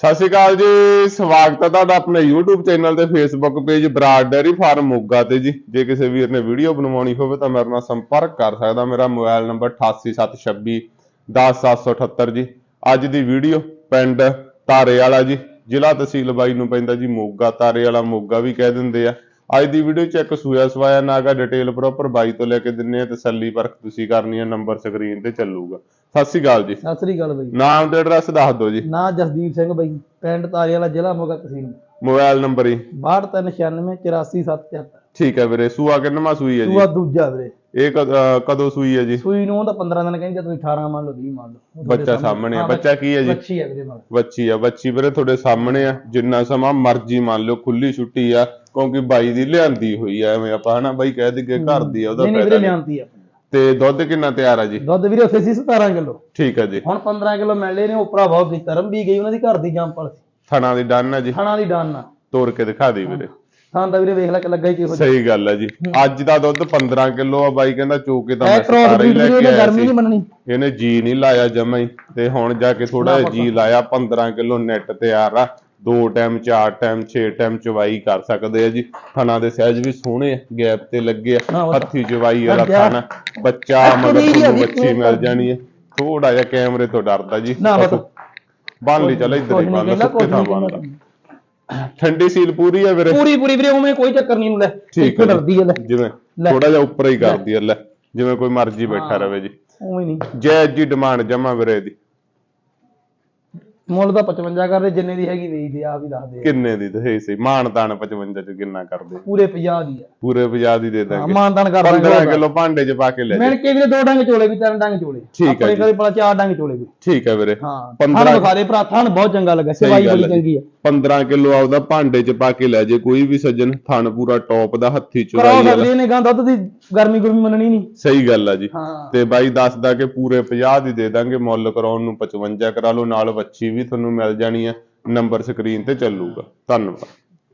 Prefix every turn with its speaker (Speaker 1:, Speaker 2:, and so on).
Speaker 1: ਸਤਿ ਸ਼੍ਰੀ ਅਕਾਲ ਜੀ, ਸਵਾਗਤ ਹੈ ਤੁਹਾਡਾ ਆਪਣੇ YouTube ਚੈਨਲ ਤੇ Facebook page Brar dairy farm Moga ਤੇ ਜੀ। ਜੇ ਕਿਸੇ ਵੀਰ ਨੇ ਵੀਡੀਓ ਬਣਵਾਉਣੀ ਹੋਵੇ ਤਾਂ ਮੇਰੇ ਨਾਲ ਸੰਪਰਕ ਕਰ ਸਕਦਾ। ਮੇਰਾ ਮੋਬਾਈਲ ਨੰਬਰ 8876 10778 ਜੀ। ਅੱਜ ਦੀ ਵੀਡੀਓ ਪਿੰਡ ਤਾਰੇ ਵਾਲਾ ਜੀ, ਜ਼ਿਲ੍ਹਾ ਤਹਿਸੀਲ ਬਾਈ ਨੂੰ ਪੈਂਦਾ ਜੀ, ਮੋਗਾ। ਤਾਰੇ ਵਾਲਾ ਮੋਗਾ ਵੀ ਕਹਿ ਦਿੰਦੇ ਆ। ਅੱਜ ਦੀ ਵੀਡੀਓ ਚ ਇੱਕ ਸੂਆ ਸਵਾਇਆ ਨਾਗਾ ਡਿਟੇਲ ਪ੍ਰੋਪਰ ਬਾਈ ਤੋਂ ਲੈ ਕੇ ਦਿੰਨੇ ਆ ਤਸੱਲੀ ਪਰਖ ਤੁਸੀਂ ਕਰਨੀ ਹੈ ਨੰਬਰ ਸਕਰੀਨ ਤੇ ਚੱਲੂਗਾ। ਸਤਿ ਸ਼੍ਰੀ ਅਕਾਲ ਜੀ।
Speaker 2: ਸਤਿ ਸ੍ਰੀ ਅਕਾਲ ਬਾਈ।
Speaker 1: ਨਾਮ ਤੇ ਐਡਰੈਸ ਦੱਸ ਦਿਓ ਜੀ।
Speaker 2: ਨਾਂ ਜਸਦੀਪ ਸਿੰਘ ਬਾਈ ਪਿੰਡ ਤਾਰੇ ਵਾਲਾ ਜ਼ਿਲ੍ਹਾ ਮੋਗਾ ਤਹਿਸੀਲ।
Speaker 1: ਮੋਬਾਈਲ ਨੰਬਰ ਹੀ।
Speaker 2: 6296 84774
Speaker 1: ਠੀਕ ਹੈ ਵੀਰੇ ਸੂਆ ਕਿੰਨਵਾਂ ਸੂਈ ਹੈ ਜੀ?
Speaker 2: ਦੂਆ ਦੂਜਾ ਵੀਰੇ।
Speaker 1: ਇਹ ਕਦ- ਸੂਈ ਹੈ ਜੀ?
Speaker 2: ਸੂਈ ਨੂੰ ਤਾਂ 15 ਦਿਨ ਕਹਿੰਦੇ ਤੁਸੀਂ 18 ਮੰਨ ਲਓ 20 ਮੰਨ ਲਓ।
Speaker 1: ਬੱਚਾ ਸਾਹਮਣੇ ਆ। ਬੱਚਾ ਕੀ ਹੈ ਜੀ?
Speaker 2: ਬੱਚੀ ਹੈ ਵੀਰੇ ਮਗਰ
Speaker 1: ਬੱਚੀ ਆ ਬੱਚੀ ਵੀਰੇ ਤੁਹਾਡੇ ਸਾਹਮਣੇ ਆ। ਜਿੰਨਾ ਸਮਾਂ ਮਰਜ਼ੀ ਮੰਨ ਲਓ ਖੁੱਲੀ ਛੁੱਟੀ ਆ ਕਿਉਂਕਿ ਬਾਈ ਦੀ ਲਿਆਂਦੀ ਹੋਈ ਆ ਐਵੇਂ ਆਪਾਂ ਹਨਾ ਬਾਈ ਕਹਿ ਦਈਏ ਘਰ ਦੀ ਆ ਉਹਦਾ
Speaker 2: ਨਹੀਂ ਨਹੀਂ ਵੀਰੇ। ਲਿਆਂਤੀ ਆ।
Speaker 1: ਤੇ ਦੁੱਧ ਕਿੰਨਾ ਤਿਆਰ ਆ ਜੀ?
Speaker 2: ਦੁੱਧ ਵੀਰੇ ਉੱਥੇ ਸੀ 17 ਕਿਲੋ।
Speaker 1: ਠੀਕ ਹੈ ਜੀ।
Speaker 2: ਹੁਣ 15 ਕਿਲੋ ਮਿਲ ਲਏ ਨੇ ਉਪਰਾ ਬਹੁਤ ਧਰਮ ਵੀ ਗਈ ਉਹਨਾਂ ਦੀ ਘਰ ਦੀ ਜੰਪਲ ਸੀ।
Speaker 1: ਥਣਾ ਦੀ ਡਨ ਆ ਜੀ।
Speaker 2: ਥਾਣਾ ਦੀ ਡਾਨ ਨਾਲ
Speaker 1: ਤੋੜ ਕੇ ਦਿਖਾ ਦੇ ਵੀਰੇ।
Speaker 2: ਥਾਂ ਦਾ ਵੀਰੇ ਵੇਖ ਲੈ ਕਿ ਲੱਗਾ ਹੀ ਕਿਹੋ
Speaker 1: ਸਹੀ ਗੱਲ ਆ ਜੀ। ਅੱਜ ਦਾ ਦੁੱਧ 15 ਕਿਲੋ ਆ ਬਾਈ ਕਹਿੰਦਾ ਚੋਕੇ ਤਾਂ
Speaker 2: ਐ
Speaker 1: ਮੈਂ ਸਾਰਾ ਹੀ ਲੈ ਕੇ ਆਇਆ
Speaker 2: ਗਰਮੀ
Speaker 1: ਸੀ।
Speaker 2: ਨਹੀਂ ਮੰਨਣੀ।
Speaker 1: ਇਹਨੇ ਜੀ ਨਹੀਂ ਲਾਇਆ ਜਮਾ ਹੀ। ਤੇ ਹੁਣ ਜਾ ਕੇ ਥੋੜਾ ਜੀ ਲਾਇਆ 15 ਕਿਲੋ ਨੈਟ ਤਿਆਰ ਆ। ਦੋ ਟਾਈਮ ਚਾਰ ਟਾਈਮ 6 ਟਾਈਮ ਚਵਾਈ ਕਰ ਸਕਦੇ ਆ ਜੀ। ਥਣਾ ਦੇ ਸਹਿਜ ਵੀ ਸੋਹਣੇ ਆ ਗੈਪ ਤੇ ਲੱਗੇ ਆ।
Speaker 2: ਹਾਂ, ਤਾਂ-
Speaker 1: ਹੱਥੀ ਚਵਾਈ ਵਾਲਾ। ਥਣਾ। ਬੱਚਾ
Speaker 2: ਵੀ
Speaker 1: ਬੱਚੀ ਮਿਲ ਜਾਣੀ ਹੈ ਥੋੜਾ ਜਿਹਾ ਕੈਮਰੇ ਤੋਂ ਡਰਦਾ ਜੀ।
Speaker 2: ਨਾ ਤਾਂ-
Speaker 1: ਬੰਨ ਲਈ ਚੱਲ ਇੱਧਰ ਹੀ ਬੰਨ
Speaker 2: ਕਹਿੰਦਾ,
Speaker 1: ਸੁੱਕੇ ਥਾਂ ਬੰਨ। ਲਾ। ਠੰਡੀ ਸੀਲ ਪੂਰੀ ਆ ਵੀਰੇ?
Speaker 2: ਪੂਰੀ ਪੂਰੀ ਵੀਰੇ ਉਵੇਂ ਕੋਈ ਚੱਕਰ ਨਹੀਂ ਲੈ
Speaker 1: ਠੀਕ ਹੈ ਜੀ।
Speaker 2: ਡਰਦੀ ਹੈ ਲੈ।
Speaker 1: ਜਿਵੇਂ
Speaker 2: ਲੈ।
Speaker 1: ਥੋੜਾ ਜਿਹਾ ਉੱਪਰ ਹੀ ਕਰਦੀ ਆ ਲੈ। ਜਿਵੇਂ ਕੋਈ ਮਰਜ਼ੀ ਬੈਠਾ ਰਵੇ ਜੀ।
Speaker 2: ਉਵੇਂ ਨਹੀਂ
Speaker 1: ਜੈ ਜੀ ਡਿਮਾਂਡ ਜਮਾ ਵੀਰੇ ਦੀ
Speaker 2: ਮੁੱਲ ਤਾਂ 55 ਕਰਦੇ ਜਿੰਨੇ ਦੀ ਹੈਗੀ ਵੇਚਦੇ ਆ ਵੀ ਦੱਸਦੇ ਆ।
Speaker 1: ਕਿੰਨੇ ਦੀ ਤੇ ਸੀ ਮਾਨ ਤਾਨ 55 ਚ ਕਿੰਨਾ ਕਰਦੇ?
Speaker 2: ਪੂਰੇ 50 ਦੀ ਆ।
Speaker 1: ਪੂਰੇ 50 ਦੀ ਦੇ ਦਾਂਗੇ।
Speaker 2: ਮਾਨਤਾਨ ਕਰ
Speaker 1: 15
Speaker 2: ਦਾਂਗੇ
Speaker 1: ਕਿਲੋ ਭਾਂਡੇ ਚ ਪਾ ਕੇ ਲੈ
Speaker 2: ਮਿਣ
Speaker 1: ਜਾ
Speaker 2: ਕੇ ਵੀਰੇ ਦੋ ਡੰਗ ਚੋਲੇ ਵੀ ਤਿੰਨ ਡੰਗ ਚੋਲੇ।
Speaker 1: ਠੀਕ ਹੈ
Speaker 2: ਆਪਣੇ। ਘਰੇ ਪਲਾ ਚਾਰ ਡੰਗ ਚੋਲੇ ਵੀ।
Speaker 1: ਠੀਕ ਹੈ ਵੀਰੇ।
Speaker 2: ਹਾਂ।
Speaker 1: 15
Speaker 2: 15 ਵਿਖਾ ਦੇ ਭਰਾ ਥਣ ਬਹੁਤ ਚੰਗਾ ਲੱਗਾ
Speaker 1: ਸਹੀ
Speaker 2: ਸਵਾਈ
Speaker 1: ਗੱਲ
Speaker 2: ਬੜੀ
Speaker 1: ਹੈ
Speaker 2: ਚੰਗੀ ਆ।
Speaker 1: 15 ਕਿਲੋ ਆਪਦਾ ਭਾਂਡੇ ਚ ਪਾ ਕੇ ਲੈ ਜੇ ਕੋਈ ਵੀ ਸੱਜਣ ਥਣ ਪੂਰਾ ਟੌਪ ਦਾ ਹੱਥੀ
Speaker 2: ਕਰਾਓ
Speaker 1: ਚੁਰਾਈ ਵਾਲਾ।
Speaker 2: ਸਕਦੇ ਨੇ ਗਾਂ ਦੁੱਧ ਦੀ ਗਰਮੀ ਗੁਰਮੀ ਮੰਨਣੀ ਨਹੀਂ।
Speaker 1: ਸਹੀ ਗੱਲ ਆ ਜੀ।
Speaker 2: ਹਾਂ।
Speaker 1: ਤੇ ਬਾਈ ਦੱਸਦਾ ਕਿ ਪੂਰੇ 50 ਦੀ ਦੇ ਦਾਂਗੇ ਮੁੱਲ ਕਰਾਉਣ ਨੂੰ 55 ਕਰਾ ਲਓ ਨਾਲ ਵੱਛੀ ਵੀ ਤੁਹਾਨੂੰ ਮਿਲ ਜਾਣੀ ਹੈ ਨੰਬਰ ਸਕਰੀਨ ਤੇ ਚੱਲੂਗਾ। ਧੰਨਵਾਦ।